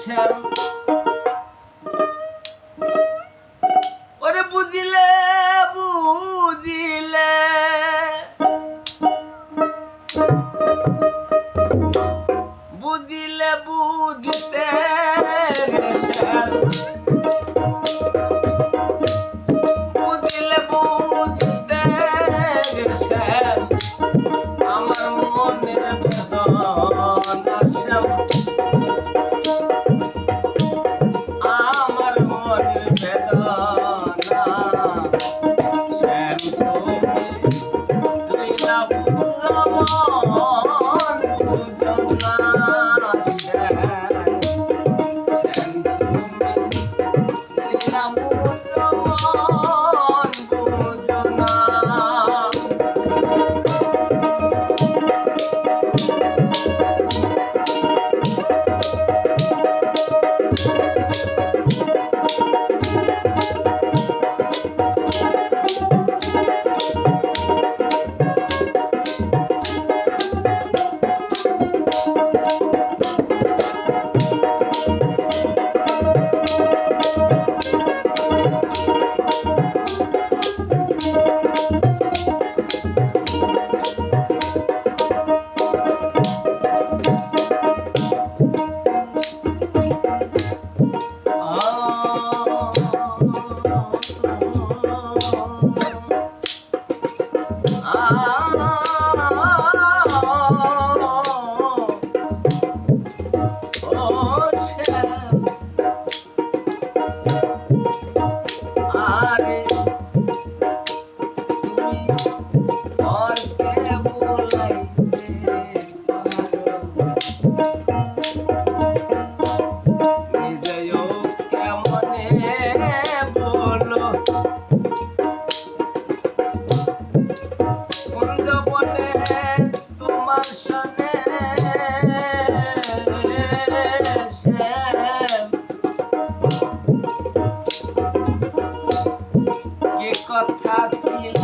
শ্যাম আরে কথা ছিল।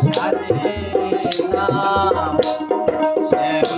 Shri Ram, Shri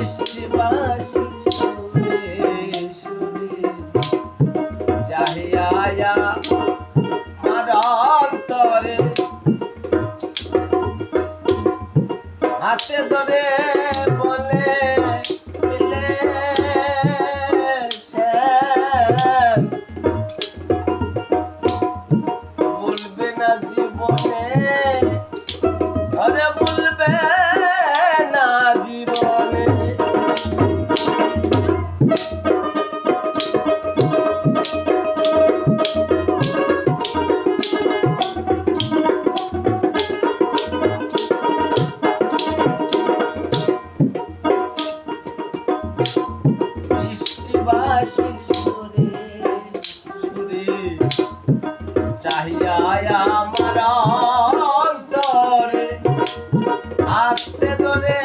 Este baixo. চাহিয়া আমার অন্তরে। আসতে ধরে